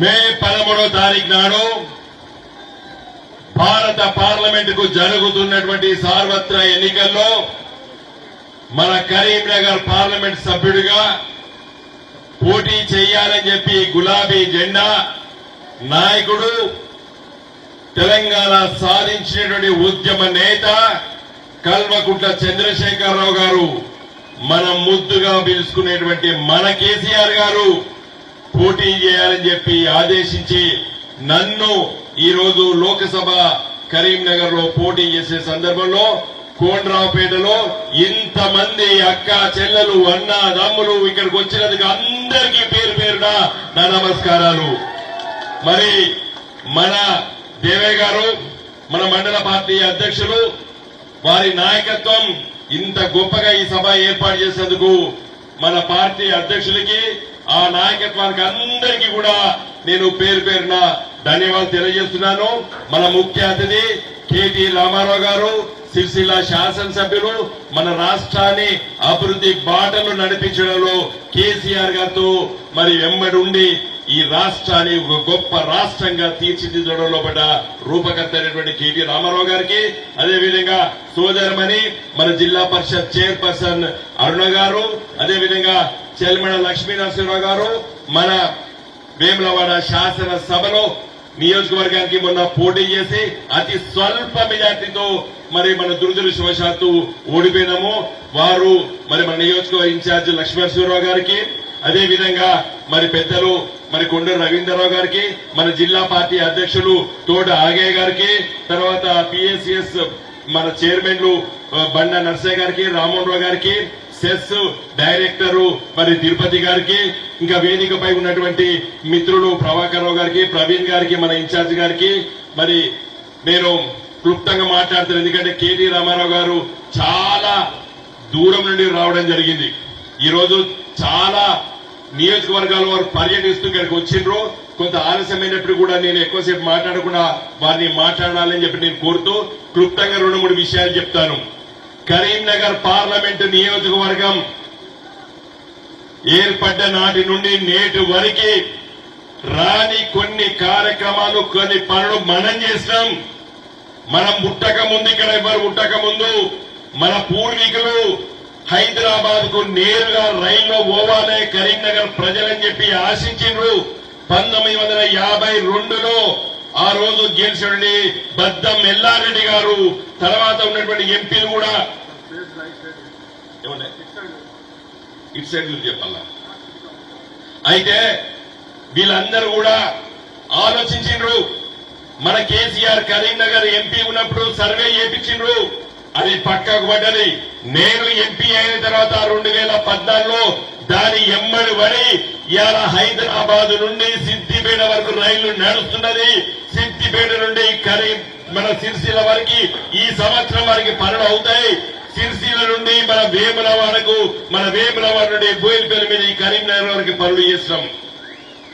మే పదమూడో తారీఖు నాడు భారత పార్లమెంట్కు జరుగుతున్నటువంటి సార్వత్ర ఎన్నికల్లో మన కరీంనగర్ పార్లమెంట్ సభ్యుడిగా పోటీ చేయాలని చెప్పి గులాబీ జెండా నాయకుడు తెలంగాణ సాధించినటువంటి ఉద్యమ నేత కల్వకుంట్ల చంద్రశేఖరరావు గారు మనం ముద్దుగా పిలుచుకునేటువంటి మన కేసీఆర్ గారు పోటీ చేయాలని చెప్పి ఆదేశించి నన్ను ఈ రోజు లోకసభ కరీంనగర్లో పోటీ చేసే సందర్భంలో కోండ్రావుపేటలో ఇంతమంది అక్క చెల్లెలు అన్న దమ్ములు ఇక్కడికి వచ్చినందుకు అందరికీ పేరు పేరున నా నమస్కారాలు. మరి మన దేవే గారు మన మండల పార్టీ అధ్యక్షులు వారి నాయకత్వం ఇంత గొప్పగా ఈ సభ ఏర్పాటు చేసేందుకు మన పార్టీ అధ్యక్షులకి ఆ నాయకత్వానికి అందరికీ కూడా నేను పేరు పేరున ధన్యవాదాలు తెలియజేస్తున్నాను. మన ముఖ్య అతిథి కేటీ రామారావు గారు సిరిసిల్ల శాసనసభ్యులు మన రాష్ట్రాన్ని అభివృద్ధి బాటలు నడిపించడంలో కేసీఆర్ గారితో మరి వెంబడి ఉండి ఈ రాష్ట్రాన్ని ఒక గొప్ప రాష్ట్రంగా తీర్చిదిద్దడంలో పడ్డ రూపకర్త అయినటువంటి కేటీ రామారావు గారికి అదేవిధంగా సోదరమణి మన జిల్లా పరిషత్ చైర్పర్సన్ అరుణ గారు అదేవిధంగా చెల్మడ లక్ష్మీనరసింహరావు గారు మన వేములవాడ శాసనసభలో నియోజకవర్గానికి మొన్న పోటీ చేసి అతి స్వల్ప మెజార్టీతో మరి మన దురదృష్టవశాత్తు ఓడిపోయినాము. వారు మరి మన నియోజకవర్గ ఇన్ఛార్జ్ లక్ష్మీనరసింహరావు గారికి అదే విధంగా మరి పెద్దలు మరి కొండ రవీంద్రరావు గారికి మన జిల్లా పార్టీ అధ్యక్షులు తోట ఆగయ్య గారికి తర్వాత పిఎస్సిఎస్ మన చైర్మన్లు ఆ, బండ నర్సయ్య గారికి రామోహన్ రావు గారికి సెస్ డైరెక్టరు మరి తిరుపతి గారికి ఇంకా వేదికపై ఉన్నటువంటి మిత్రులు ప్రభాకర్ గారికి ప్రవీణ్ గారికి మన ఇన్ఛార్జ్ గారికి మరి నేను క్లుప్తంగా మాట్లాడతాను ఎందుకంటే కేటీ రామారావు గారు చాలా దూరం నుండి రావడం జరిగింది. ఈరోజు చాలా నియోజకవర్గాల వారు పర్యటిస్తూ ఇక్కడికి వచ్చిండ్రు. కొంత ఆలస్యమైనప్పుడు కూడా నేను ఎక్కువసేపు మాట్లాడకుండా వారిని మాట్లాడాలని చెప్పి నేను కోరుతూ క్లుప్తంగా రెండు మూడు విషయాలు చెప్తాను. కరీంనగర్ పార్లమెంటు నియోజకవర్గం ఏర్పడ్డ నాటి నుండి నేటి వరకు రాని కొన్ని కార్యక్రమాలు కొన్ని పనులు మనం చేసినాం. మనం ముట్టక ముందు ఇక్కడ ఎవరు ముట్టక ముందు మన పూర్వీకులు హైదరాబాద్కు నేరుగా రైల్లో పోవాలే కరీంనగర్ ప్రజలని చెప్పి ఆశించిండ్రు. పంతొమ్మిది వందల యాభై రెండులో ఆ రోజు గెలిచినటువంటి బద్దం ఎల్లారెడ్డి గారు తర్వాత ఉన్నటువంటి ఎంపీలు కూడా. ఇటు సైడ్ చెప్పాలా? అయితే వీళ్ళందరూ కూడా ఆలోచించిండ్రు. మన కేసీఆర్ కరీంనగర్ ఎంపీ ఉన్నప్పుడు సర్వే చేపించిండ్రు. అది పక్కకు పడ్డది. నేను ఎంపీ అయిన తర్వాత రెండు వేల పద్నాలుగులో దాని ఎమ్మడి వరి ఇవాళ హైదరాబాద్ నుండి సిద్దిపేట వరకు రైళ్ళు నడుస్తున్నది. సిద్దిపేట నుండి కరీం మన సిరిసిల్ల వరకు ఈ సంవత్సరం వరకు పనులు అవుతాయి. సిరిసిల్ల నుండి మన వేముల వరకు మన వేముల వారి నుండి బోయిలపల్లి మీద ఈ కరీంనగర్ వరకు పనులు చేస్తున్నాం.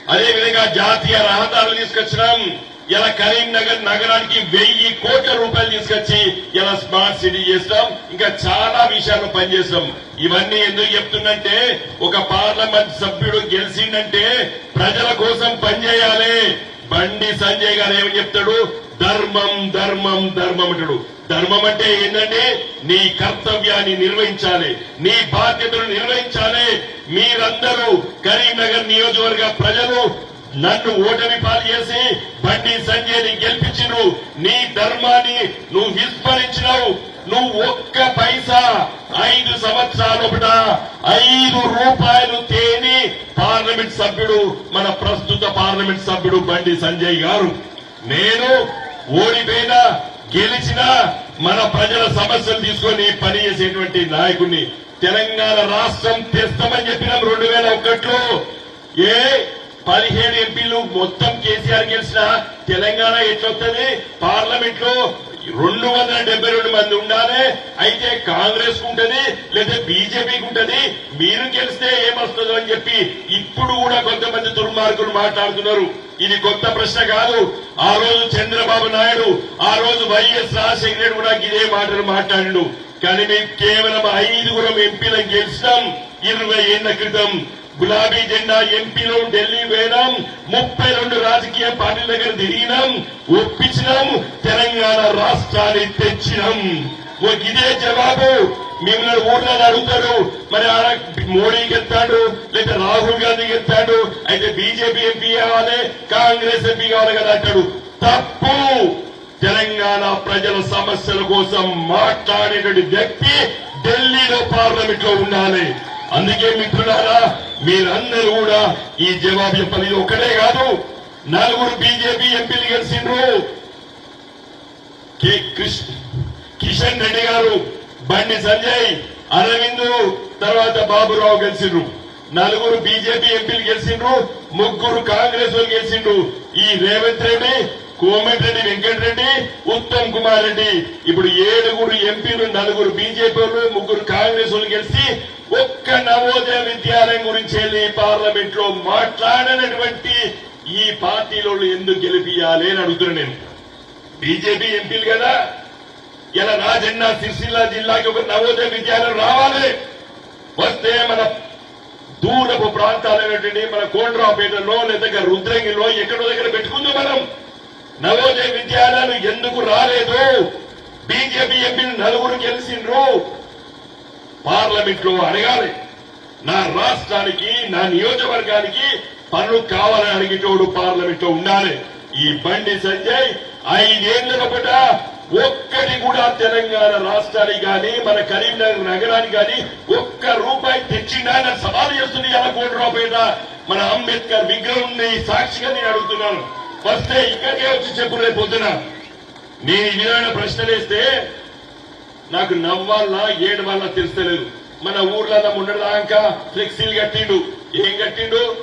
అదేవిధంగా జాతీయ రహదారులు తీసుకొచ్చినాం. ఇలా కరీంనగర్ నగరానికి వెయ్యి కోట్ల రూపాయలు తీసుకొచ్చి ఇలా స్మార్ట్ సిటీ చేస్తాం. ఇంకా చాలా విషయాలు పనిచేస్తాం. ఇవన్నీ ఎందుకు చెప్తున్నంటే ఒక పార్లమెంట్ సభ్యుడు గెలిచిందంటే ప్రజల కోసం పనిచేయాలి. బండి సంజయ్ గారు ఏమని చెప్తాడు? ధర్మం ధర్మం ధర్మం అంటాడు. ధర్మం అంటే ఏంటంటే నీ కర్తవ్యాన్ని నిర్వహించాలి. నీ బాధ్యతను నిర్వహించాలి. మీరందరూ కరీంనగర్ నియోజకవర్గ ప్రజలు నన్ను ఓటమి పాలు చేసి బండి సంజయ్ని గెలిపించిను నీ ధర్మాన్ని నువ్వు విస్మరించినావు. నువ్వు ఒక్క పైసా ఐదు సంవత్సరాలు ఒకట ఐదు రూపాయలు తేని పార్లమెంట్ సభ్యుడు మన ప్రస్తుత పార్లమెంట్ సభ్యుడు బండి సంజయ్ గారు. నేను ఓడిపోయినా గెలిచిన మన ప్రజల సమస్యలు తీసుకొని పనిచేసేటువంటి నాయకుడిని తెలంగాణ రాష్ట్రం తెస్తామని చెప్పినాం రెండు వేల ఒకటిలో. ఏ పదిహేను ఎంపీలు మొత్తం కేసీఆర్ గెలిచిన తెలంగాణ ఎట్లొస్తుంది పార్లమెంట్లో రెండు వందల డెబ్బై రెండు మంది ఉండాలి. అయితే కాంగ్రెస్కు ఉంటది లేదా బీజేపీకి ఉంటది. మీరు గెలిస్తే ఏమొస్తుందో అని చెప్పి ఇప్పుడు కూడా కొంతమంది దుర్మార్గులు మాట్లాడుతున్నారు. ఇది కొత్త ప్రశ్న కాదు. ఆ రోజు చంద్రబాబు నాయుడు ఆ రోజు వైఎస్ రాజశేఖర కూడా ఇదే మాటలు మాట్లాడు కానీ మేము కేవలం ఐదుగురం ఎంపీలను గెలిచినాం. ఇరవై ఏళ్ళ క్రితం గులాబీ జెండా ఎంపీలో ఢిల్లీ వేయడం ముప్పై రెండు రాజకీయ పార్టీల దగ్గర తిరిగినాం ఒప్పించినాం తెలంగాణ రాష్ట్రాన్ని తెచ్చినాం. ఓ ఇదే జవాబు. మిమ్మల్ని ఊర్లో అడుగుతారు. మరి ఆడ మోడీకి లేదా రాహుల్ గాంధీకి ఎత్తాడు అయితే బీజేపీ ఎంపీ కావాలి కాంగ్రెస్ ఎంపీ కావాలి కదా అంటాడు. తప్పు. తెలంగాణ ప్రజల సమస్యల కోసం మాట్లాడేటువంటి వ్యక్తి ఢిల్లీలో పార్లమెంట్లో ఉండాలి. అందుకే మిత్రులారా మీరందరూ కూడా ఈ జవాబు చెప్పాలి ఒకటే కాదు నలుగురు బీజేపీ ఎంపీలు గెలిచిండ్రు. కె. కిషన్ రెడ్డి గారు బండి సంజయ్ అరవింద్ తర్వాత బాబురావు గెలిచిండ్రు. నలుగురు బీజేపీ ఎంపీలు గెలిచిండ్రు ముగ్గురు కాంగ్రెస్ వాళ్ళు గెలిచిండ్రు. ఈ రేవంత్ రెడ్డి కోమటిరెడ్డి వెంకటరెడ్డి ఉత్తమ్ కుమార్ రెడ్డి. ఇప్పుడు ఏడుగురు ఎంపీలు నలుగురు బీజేపీ వాళ్ళు ముగ్గురు కాంగ్రెస్ వాళ్ళు గెలిచి ఒక్క నవోదయ విద్యాలయం గురించి వెళ్ళి పార్లమెంట్లో మాట్లాడనటువంటి ఈ పార్టీలో ఎందుకు గెలిపియాలి అని అడుగుతున్నా నేను. బీజేపీ ఎంపీలు కదా. ఇలా రాజన్న సిరిసిల్ల జిల్లాకి ఒక నవోదయ విద్యాలయం రావాలి. వస్తే మన దూరపు ప్రాంతాలైనటువంటి మన కోండ్రాపేటలో లేదా రుద్రంగిలో ఎక్కడో దగ్గర పెట్టుకుందాం మనం. నవోదయ విద్యాలయాలు ఎందుకు రాలేదు? బీజేపీ ఎంపీలు నలుగురు గెలిచిండ్రు. పార్లమెంట్లో అడగాలి. నా రాష్ట్రానికి నా నియోజకవర్గానికి పనులు కావాలని అడిగేటోడు పార్లమెంట్లో ఉండాలి. ఈ బండి సంజయ్ ఐదేళ్ళ పట ఒక్కటి కూడా తెలంగాణ రాష్ట్రానికి కానీ మన కరీంనగర్ నగరానికి కానీ ఒక్క రూపాయి తెచ్చిండా? అని సవాల్ చేస్తుంది ఎలా కోటి రూపాయల మన అంబేద్కర్ విగ్రహం సాక్షిగా నేను అడుగుతున్నాను. వస్తే ఇక్కడికే వచ్చి చెప్పు రేపు పొద్దున. నేను ఈ విధమైన ప్రశ్నలేస్తే నాకు నవ్వాలా ఏడవాలా తెలుస్తలేదు. మన ఊర్లలో ఉండడాక ఫ్లెక్సీలు కట్టిండు. ఏం కట్టిండు?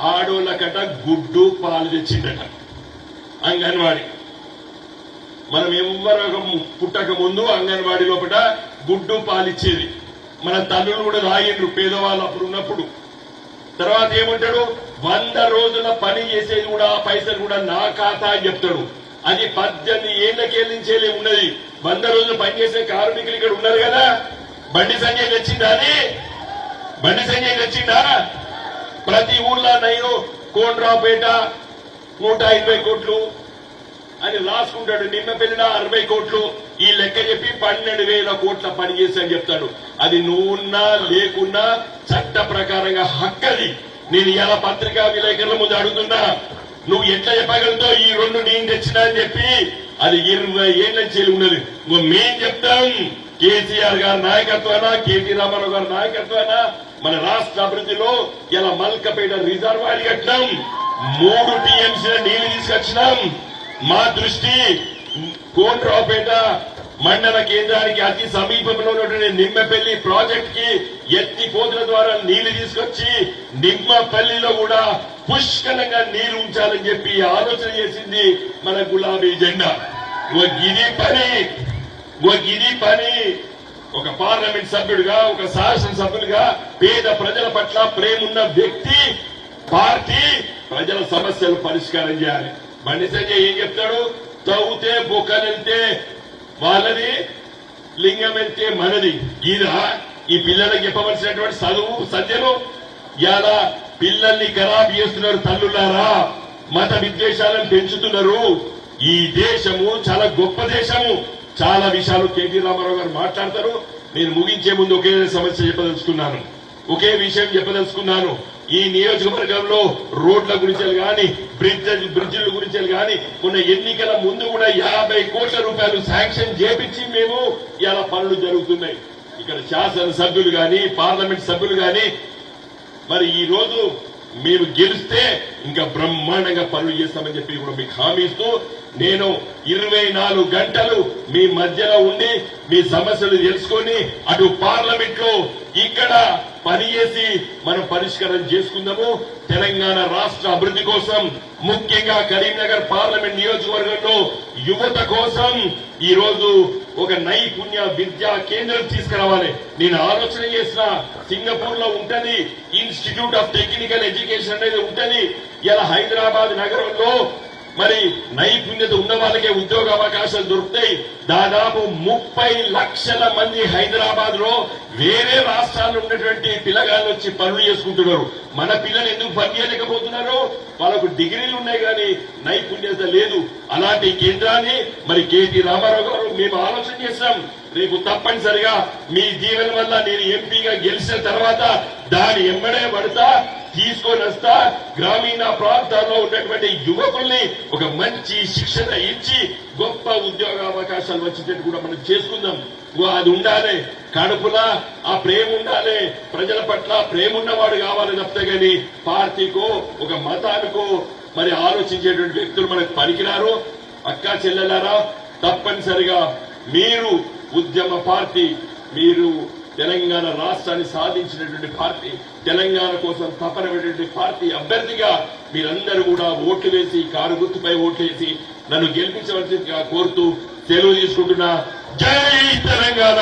ఆడోళ్ళకట గుడ్డు పాలు తెచ్చిండట. అంగన్వాడి. మనం ఎవ్వరు పుట్టక ముందు అంగన్వాడి లోపల గుడ్డు పాలిచ్చేది మన తల్లులు కూడా రాయిండ్రు పేదవాళ్ళు అప్పుడు ఉన్నప్పుడు. తర్వాత ఏమంటాడు? వంద రోజుల పని చేసేది కూడా ఆ పైసలు కూడా నా ఖాతా అని చెప్తాడు. అది పద్దెనిమిది ఏళ్ళకేళ్ళించేలే ఉన్నది. వంద రోజులు పనిచేసే కార్మికులు ఇక్కడ ఉన్నారు కదా? బండి సంజయ్ తెచ్చిందా అని బండి సంజయ్ తెచ్చిందా? ప్రతి ఊర్లో నయ్యో కోండ్రాపేట నూట ఇరవై కోట్లు అని రాసుకుంటాడు. నిన్న పెళ్ళిన అరవై కోట్లు. ఈ లెక్క చెప్పి పన్నెండు వేల కోట్ల పని చేసి అని చెప్తాడు. అది నువ్వున్నా లేకున్నా చట్ట ప్రకారంగా హక్కది. నేను ఇలా పత్రికా విలేకరుల ముందు అడుగుతున్నా. నువ్వు ఎట్లా చెప్పగలుగుతావు? ఈ రెండు నేను తెచ్చినా అని చెప్పి అది ఇరవై ఏళ్ళ నుంచి ఉన్నది? మేం చెప్తాం. కేసీఆర్ గారి నాయకత్వాన కేటీ రామారావు గారి నాయకత్వాన మన రాష్ట్ర అభివృద్ధిలో ఇలా మల్కపేట రిజర్వాయర్ కట్టినాం. మూడు టీఎంసీ నీళ్ళు తీసుకొచ్చినాం. మా దృష్టి కోట్రావుపేట మండల కేంద్రానికి అతి సమీపంలో ఉన్నటువంటి నిమ్మపల్లి ప్రాజెక్ట్కి ద్వారా నీళ్ళు తీసుకొచ్చి నిమ్మపల్లిలో కూడా పుష్కలంగా నీరు ఉంచాలని చెప్పి ఆలోచన చేసింది మన గులాబీ జెండా. ఒక గిరి పని ఒక గిరి పని. ఒక పార్లమెంట్ సభ్యుడిగా ఒక శాసనసభ్యుడుగా పేద ప్రజల పట్ల ప్రేమున్న వ్యక్తి పార్టీ ప్రజల సమస్యలు పరిష్కారం చేయాలి. బండి సంజయ్ ఏం చెప్తాడు? తవ్వుతే బొక్కలెళ్తే వాళ్ళది లింగం వెళ్తే మనది. ఇదా ఈ పిల్లలకు చెప్పవలసినటువంటి చదువు సత్యను ఇలా పిల్లల్ని ఖరాబ్ చేస్తున్నారు తల్లులారా. మత విద్వేషాలను పెంచుతున్నారు. ఈ దేశము చాలా గొప్ప దేశము. చాలా విషయాలు కేటీ రామారావు గారు మాట్లాడతారు. నేను ముగించే ముందు ఒకే సమస్య చెప్పదలుచుకున్నాను. ఒకే విషయం చెప్పదలుచుకున్నాను. ఈ నియోజకవర్గంలో రోడ్ల గురించి కానీ బ్రిడ్జ్ బ్రిడ్జిల గురించి కానీ కొన్ని ఎన్నికల ముందు కూడా యాభై కోట్ల రూపాయలు శాంక్షన్ చేపించి మేము ఇలా పనులు జరుగుతున్నాయి. ఇక్కడ శాసన సభ్యులు పార్లమెంట్ సభ్యులు కానీ మరి ఈ రోజు మీరు గెలిస్తే ఇంకా బ్రహ్మాండంగా పనులు చేస్తామని చెప్పి కూడా మీకు హామీ ఇస్తూ నేను ఇరవై నాలుగు గంటలు మీ మధ్యలో ఉండి మీ సమస్యలు తెలుసుకొని అటు పార్లమెంట్లో ఇక్కడ పని చేసి మనం పరిష్కారం చేసుకుందాము. తెలంగాణ రాష్ట్ర అభివృద్ధి కోసం ముఖ్యంగా కరీంనగర్ పార్లమెంట్ నియోజకవర్గంలో యువత కోసం ఈ రోజు ఒక నైపుణ్య విద్యా కేంద్రం తీసుకురావాలి. నేను ఆలోచన చేసిన సింగపూర్లో ఉంటది ఇన్స్టిట్యూట్ ఆఫ్ టెక్నికల్ ఎడ్యుకేషన్ అనేది ఉంటది. ఇలా హైదరాబాద్ నగరంలో మరి నైపుణ్యత ఉన్న వాళ్ళకే ఉద్యోగ అవకాశాలు దొరుకుతాయి. దాదాపు ముప్పై లక్షల మంది హైదరాబాద్లో వేరే రాష్ట్రాల్లో ఉన్నటువంటి పిల్లగాళ్ళు వచ్చి పనులు చేసుకుంటున్నారు. మన పిల్లలు ఎందుకు పని చేయలేకపోతున్నారు? వాళ్ళకు డిగ్రీలు ఉన్నాయి కానీ నైపుణ్యత లేదు. అలాంటి కేంద్రాన్ని మరి కేటీ రామారావు గారు మేము ఆలోచన చేస్తాం రేపు తప్పనిసరిగా మీ దీవెన వల్ల నేను ఎంపీగా గెలిచిన తర్వాత దాని ఎమ్మడే పడతా. తీసుకొని వస్తా గ్రామీణ ప్రాంతాల్లో ఉన్నటువంటి యువకుల్ని ఒక మంచి శిక్షణ ఇచ్చి గొప్ప ఉద్యోగ అవకాశాలు వచ్చేటట్టు కూడా మనం చేసుకుందాం. ఓ అది ఉండాలి. కడుపులా ఆ ప్రేమ ఉండాలి. ప్రజల పట్ల ప్రేమ ఉన్నవాడు కావాలి తప్పితే కానీ పార్టీకో ఒక మతానికో మరి ఆలోచించేటువంటి వ్యక్తులు మనకు పనికిరారు. అక్క చెల్లెలారా తప్పనిసరిగా మీరు ఉద్యమ పార్టీ మీరు తెలంగాణ రాష్ట్రాన్ని సాధించినటువంటి పార్టీ తెలంగాణ కోసం తపన పార్టీ అభ్యర్థిగా మీరందరూ కూడా ఓట్లు వేసి కారు గుర్తుపై ఓట్లు వేసి నన్ను గెలిపించవలసిందిగా కోరుతూ సెలవు తీసుకుంటున్నా. జై తెలంగాణ!